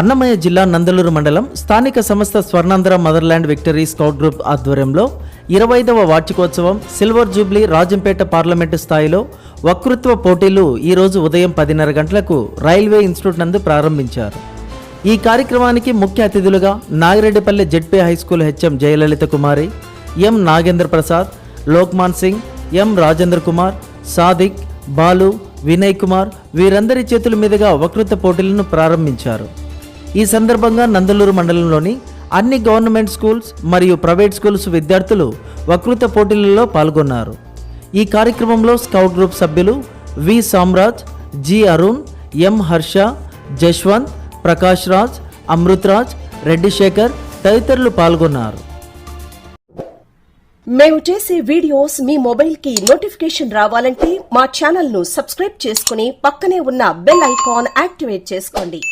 అన్నమయ్య జిల్లా నందలూరు మండలం స్థానిక సంస్థ Swarnandhra motherland victory scout group ఆధ్వర్యంలో ఇరవైదవ వార్షికోత్సవం సిల్వర్ జూబ్లీ రాజంపేట పార్లమెంటు స్థాయిలో వక్తృత్వ పోటీలు ఈరోజు ఉదయం పదిన్నర గంటలకు రైల్వే ఇన్స్టిట్యూట్ నందు ప్రారంభించారు. ఈ కార్యక్రమానికి ముఖ్య అతిథులుగా Nagireddipalli ZP high school HM Jayalalitha Kumari M Nagendra Prasad Lokman Singh M Rajendra Kumar Sadiq Balu Vinay Kumar వీరందరి చేతుల మీదుగా వక్తృత్వ పోటీలను ప్రారంభించారు. ఈ సందర్భంగా నందలూరు మండలంలోని అన్ని గవర్నమెంట్ స్కూల్స్ మరియు ప్రైవేట్ స్కూల్స్ విద్యార్థులు వకృత పోటీలలో పాల్గొన్నారు. ఈ కార్యక్రమంలో స్కౌట్ గ్రూప్ సభ్యులు V. Samraj G. Arun M. Harsha Jaswanth Prakash Raj Amritraj Reddisekhar Reddy Sekhar తదితరులు పాల్గొన్నారు. మేము చేసే వీడియోస్ మీ మొబైల్కి నోటిఫికేషన్ రావాలంటే మా ఛానల్ను సబ్స్క్రైబ్ చేసుకుని పక్కనే ఉన్న బెల్ ఐకాన్ యాక్టివేట్ చేసుకోండి.